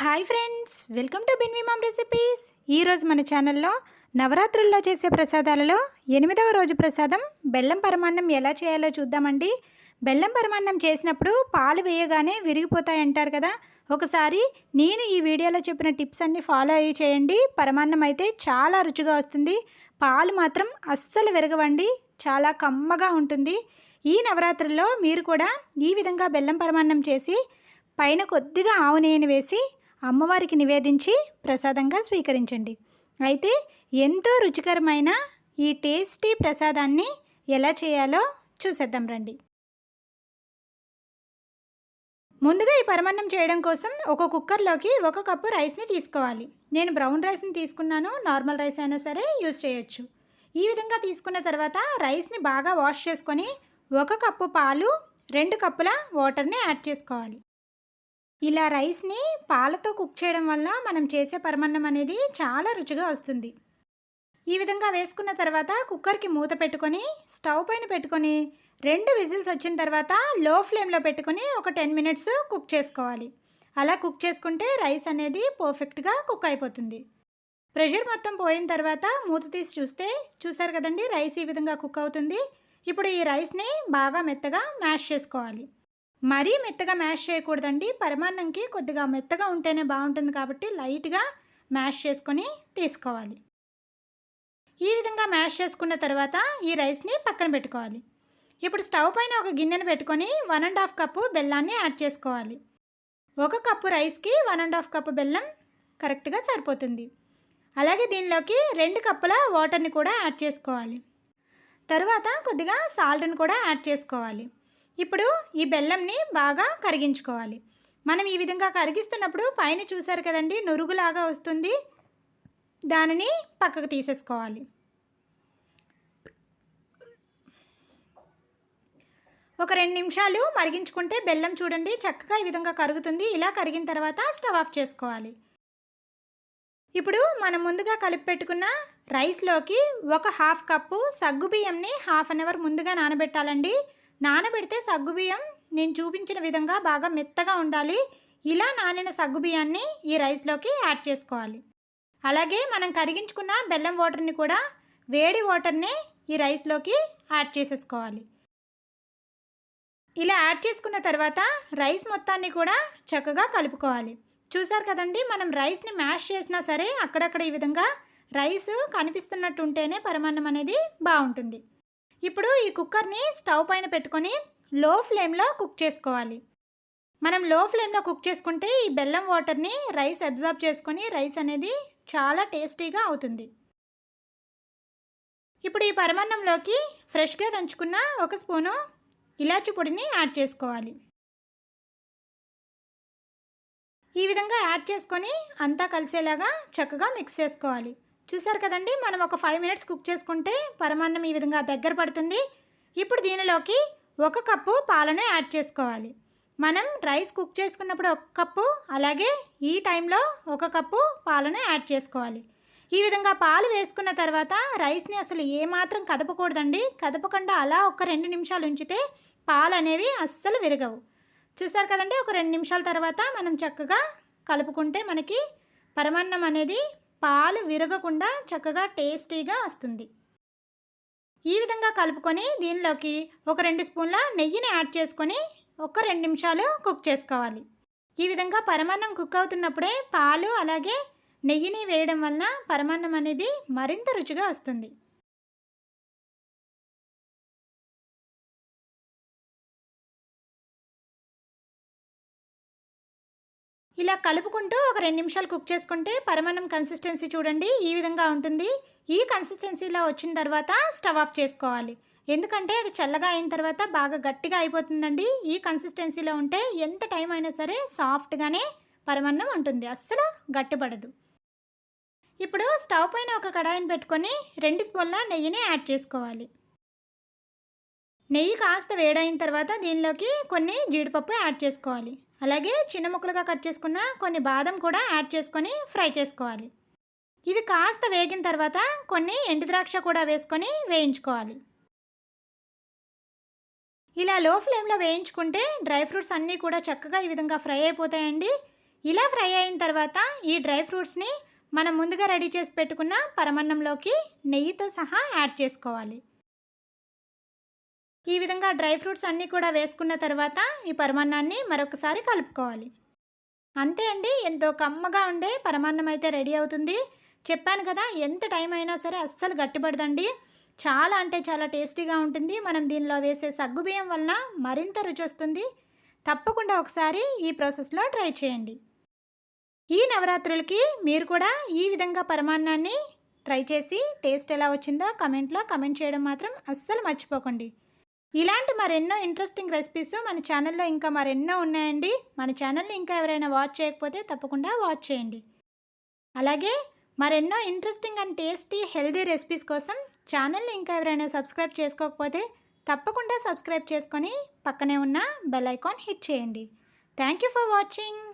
Hi friends welcome to బిన్విమామ్ recipes. ఈరోజు మన ఛానల్లో నవరాత్రుల్లో చేసే ప్రసాదాలలో ఎనిమిదవ రోజు ప్రసాదం బెల్లం పరమాన్నం ఎలా చేయాలో చూద్దామండి. బెల్లం పరమాన్నం చేసినప్పుడు పాలు వేయగానే విరిగిపోతాయి అంటారు కదా. ఒకసారి నేను ఈ వీడియోలో చెప్పిన టిప్స్ అన్నీ ఫాలో అయ్యి చేయండి. పరమాన్నం అయితే చాలా రుచిగా వస్తుంది. పాలు మాత్రం అస్సలు విరగవండి. చాలా కమ్మగా ఉంటుంది. ఈ నవరాత్రుల్లో మీరు కూడా ఈ విధంగా బెల్లం పరమాన్నం చేసి పైన కొద్దిగా ఆవు నెయ్యిని వేసి అమ్మవారికి నివేదించి ప్రసాదంగా స్వీకరించండి. అయితే ఎంతో రుచికరమైన ఈ టేస్టీ ప్రసాదాన్ని ఎలా చేయాలో చూసేద్దాం రండి. ముందుగా ఈ పరమాన్నం చేయడం కోసం ఒక కుక్కర్లోకి ఒక కప్పు రైస్ని తీసుకోవాలి. నేను బ్రౌన్ రైస్ని తీసుకున్నాను నార్మల్ రైస్ అయినా సరే యూజ్ చేయొచ్చు. ఈ విధంగా తీసుకున్న తర్వాత రైస్ని బాగా వాష్ చేసుకొని ఒక కప్పు పాలు రెండు కప్పుల వాటర్ని యాడ్ చేసుకోవాలి. ఇలా రైస్ని పాలతో కుక్ చేయడం వల్ల మనం చేసే పరమాన్నం అనేది చాలా రుచిగా వస్తుంది. ఈ విధంగా వేసుకున్న తర్వాత కుక్కర్కి మూత పెట్టుకొని స్టవ్ పైన పెట్టుకొని రెండు విజిల్స్ వచ్చిన తర్వాత లో ఫ్లేమ్లో పెట్టుకొని ఒక టెన్ మినిట్స్ కుక్ చేసుకోవాలి. అలా కుక్ చేసుకుంటే రైస్ అనేది పర్ఫెక్ట్గా కుక్ అయిపోతుంది. ప్రెషర్ మొత్తం పోయిన తర్వాత మూత తీసి చూస్తే చూసారు కదండి రైస్ ఈ విధంగా కుక్ అవుతుంది. ఇప్పుడు ఈ రైస్ని బాగా మెత్తగా మ్యాష్ చేసుకోవాలి. మరీ మెత్తగా మ్యాష్ చేయకూడదండి. పరమాన్నంకి కొద్దిగా మెత్తగా ఉంటేనే బాగుంటుంది కాబట్టి లైట్గా మ్యాష్ చేసుకొని తీసుకోవాలి. ఈ విధంగా మ్యాష్ చేసుకున్న తర్వాత ఈ రైస్ని పక్కన పెట్టుకోవాలి. ఇప్పుడు స్టవ్ పైన ఒక గిన్నెను పెట్టుకొని వన్ అండ్ హాఫ్ కప్పు బెల్లాన్ని యాడ్ చేసుకోవాలి. ఒక కప్పు రైస్కి వన్ అండ్ హాఫ్ కప్పు బెల్లం కరెక్ట్గా సరిపోతుంది. అలాగే దీనిలోకి రెండు కప్పుల వాటర్ని కూడా యాడ్ చేసుకోవాలి. తరువాత కొద్దిగా సాల్ట్ని కూడా యాడ్ చేసుకోవాలి. ఇప్పుడు ఈ బెల్లంని బాగా కరిగించుకోవాలి. మనం ఈ విధంగా కరిగిస్తున్నప్పుడు పైన చూసారు కదండి నురుగులాగా వస్తుంది. దానిని పక్కకు తీసేసుకోవాలి. ఒక రెండు నిమిషాలు మరిగించుకుంటే బెల్లం చూడండి చక్కగా ఈ విధంగా కరుగుతుంది. ఇలా కరిగిన తర్వాత స్టవ్ ఆఫ్ చేసుకోవాలి. ఇప్పుడు మనం ముందుగా కలిపి పెట్టుకున్న రైస్లోకి ఒక హాఫ్ కప్పు సగ్గుబియ్యంని హాఫ్ అన్ అవర్ ముందుగా నానబెట్టాలండి. నానబెడితే సగ్గుబియ్యం నేను చూపించిన విధంగా బాగా మెత్తగా ఉండాలి. ఇలా నానిన సగ్గుబియ్యాన్ని ఈ రైస్లోకి యాడ్ చేసుకోవాలి. అలాగే మనం కరిగించుకున్న బెల్లం వాటర్ని కూడా వేడి వాటర్ని ఈ రైస్లోకి యాడ్ చేసేసుకోవాలి. ఇలా యాడ్ చేసుకున్న తర్వాత రైస్ మొత్తాన్ని కూడా చక్కగా కలుపుకోవాలి. చూసారు కదండి మనం రైస్ని మ్యాష్ చేసినా సరే అక్కడక్కడ ఈ విధంగా రైస్ కనిపిస్తున్నట్టు ఉంటేనే పరమాన్నం అనేది బాగుంటుంది. ఇప్పుడు ఈ కుక్కర్ని స్టవ్ పైన పెట్టుకొని లో ఫ్లేమ్లో కుక్ చేసుకోవాలి. మనం లో ఫ్లేమ్లో కుక్ చేసుకుంటే ఈ బెల్లం వాటర్ని రైస్ అబ్జార్బ్ చేసుకొని రైస్ అనేది చాలా టేస్టీగా అవుతుంది. ఇప్పుడు ఈ పరమాన్నంలోకి ఫ్రెష్గా దంచుకున్న ఒక స్పూను ఇలాచి పొడిని యాడ్ చేసుకోవాలి. ఈ విధంగా యాడ్ చేసుకొని అంతా కలిసేలాగా చక్కగా మిక్స్ చేసుకోవాలి. చూసారు కదండి? మనం ఒక ఫైవ్ మినిట్స్ కుక్ చేసుకుంటే పరమాన్నం ఈ విధంగా దగ్గర పడుతుంది. ఇప్పుడు దీనిలోకి ఒక కప్పు పాలను యాడ్ చేసుకోవాలి. మనం రైస్ కుక్ చేసుకున్నప్పుడు ఒక కప్పు అలాగే ఈ టైంలో ఒక కప్పు పాలను యాడ్ చేసుకోవాలి. ఈ విధంగా పాలు వేసుకున్న తర్వాత రైస్ని అసలు ఏమాత్రం కదపకూడదండి. కదపకుండా అలా ఒక రెండు నిమిషాలు ఉంచితే పాలు అనేవి అస్సలు విరగవు. చూసారు కదండి? ఒక రెండు నిమిషాల తర్వాత మనం చక్కగా కలుపుకుంటే మనకి పరమాన్నం అనేది పాలు విరగకుండా చక్కగా టేస్టీగా వస్తుంది. ఈ విధంగా కలుపుకొని దీనిలోకి ఒక రెండు స్పూన్ల నెయ్యిని యాడ్ చేసుకొని ఒక రెండు నిమిషాలు కుక్ చేసుకోవాలి. ఈ విధంగా పరమాన్నం కుక్ అవుతున్నప్పుడే పాలు అలాగే నెయ్యిని వేయడం వలన పరమాన్నం అనేది మరింత రుచిగా వస్తుంది. ఇలా కలుపుకుంటూ ఒక రెండు నిమిషాలు కుక్ చేసుకుంటే పరమాన్నం కన్సిస్టెన్సీ చూడండి ఈ విధంగా ఉంటుంది. ఈ కన్సిస్టెన్సీలో వచ్చిన తర్వాత స్టవ్ ఆఫ్ చేసుకోవాలి. ఎందుకంటే అది చల్లగా అయిన తర్వాత బాగా గట్టిగా అయిపోతుందండి. ఈ కన్సిస్టెన్సీలో ఉంటే ఎంత టైం అయినా సరే సాఫ్ట్గానే పరమాన్నం ఉంటుంది. అస్సలు గట్టిపడదు. ఇప్పుడు స్టవ్ పైన ఒక కడాయిని పెట్టుకొని రెండు స్పూన్ల నెయ్యిని యాడ్ చేసుకోవాలి. నెయ్యి కాస్త వేడైన తర్వాత దీనిలోకి కొన్ని జీడిపప్పు యాడ్ చేసుకోవాలి. అలాగే చిన్న ముక్కలుగా కట్ చేసుకున్న కొన్ని బాదం కూడా యాడ్ చేసుకొని ఫ్రై చేసుకోవాలి. ఇవి కాస్త వేగిన తర్వాత కొన్ని ఎండు ద్రాక్ష కూడా వేసుకొని వేయించుకోవాలి. ఇలా లో ఫ్లేమ్లో వేయించుకుంటే డ్రై ఫ్రూట్స్ అన్నీ కూడా చక్కగా ఈ విధంగా ఫ్రై అయిపోతాయండి. ఇలా ఫ్రై అయిన తర్వాత ఈ డ్రై ఫ్రూట్స్ని మనం ముందుగా రెడీ చేసి పెట్టుకున్న పరమన్నంలోకి నెయ్యితో సహా యాడ్ చేసుకోవాలి. ఈ విధంగా డ్రై ఫ్రూట్స్ అన్నీ కూడా వేసుకున్న తర్వాత ఈ పరమాన్నాన్ని మరొకసారి కలుపుకోవాలి. అంతే అండి ఎంతో కమ్మగా ఉండే పరమాన్నం అయితే రెడీ అవుతుంది. చెప్పాను కదా ఎంత టైం అయినా సరే అస్సలు గట్టిపడదండి. చాలా అంటే చాలా టేస్టీగా ఉంటుంది. మనం దీనిలో వేసే సగ్గుబియ్యం వలన మరింత రుచి వస్తుంది. తప్పకుండా ఒకసారి ఈ ప్రాసెస్లో ట్రై చేయండి. ఈ నవరాత్రులకి మీరు కూడా ఈ విధంగా పరమాన్నాన్ని ట్రై చేసి టేస్ట్ ఎలా వచ్చిందో కమెంట్లో కమెంట్ చేయడం మాత్రం అస్సలు మర్చిపోకండి. ఇలాంటి మరెన్నో ఇంట్రెస్టింగ్ రెసిపీస్ మన ఛానల్లో ఇంకా మరెన్నో ఉన్నాయండి. మన ఛానల్ని ఇంకా ఎవరైనా వాచ్ చేయకపోతే తప్పకుండా వాచ్ చేయండి. అలాగే మరెన్నో interesting and tasty healthy recipes కోసం ఛానల్ని ఇంకా ఎవరైనా సబ్స్క్రైబ్ చేసుకోకపోతే తప్పకుండా సబ్స్క్రైబ్ చేసుకొని పక్కనే ఉన్న బెల్ ఐకాన్ హిట్ చేయండి. Thank you for watching